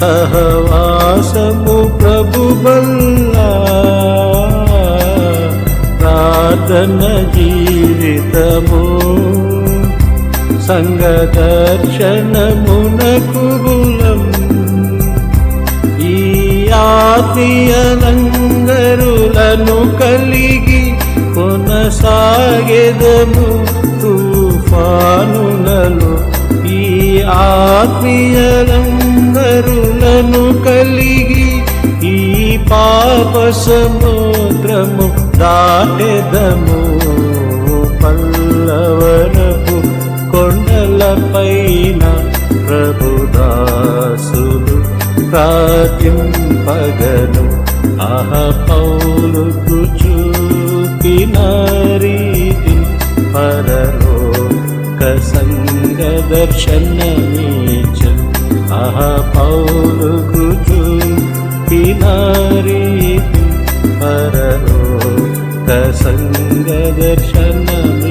సహవాసము ప్రభు బల్లా ప్రార్థన జీవితము సంగదర్శనమునకులం ఈ ఆత్మీయ కలిగి కొనసాగెదము. ఆత్మీయలందరులను కలిగి ఈ పాప సముద్రము దాటెదము పల్లవరపు కొండలపైన ప్రభుదాసులు ప్రార్థింపగను అహ పౌలుకు చూపిన రీతి పరలోక సంగ దర్శనమీచు ఆహ పౌలుకు చూపిన పరలోక సంగ దర్శనమీ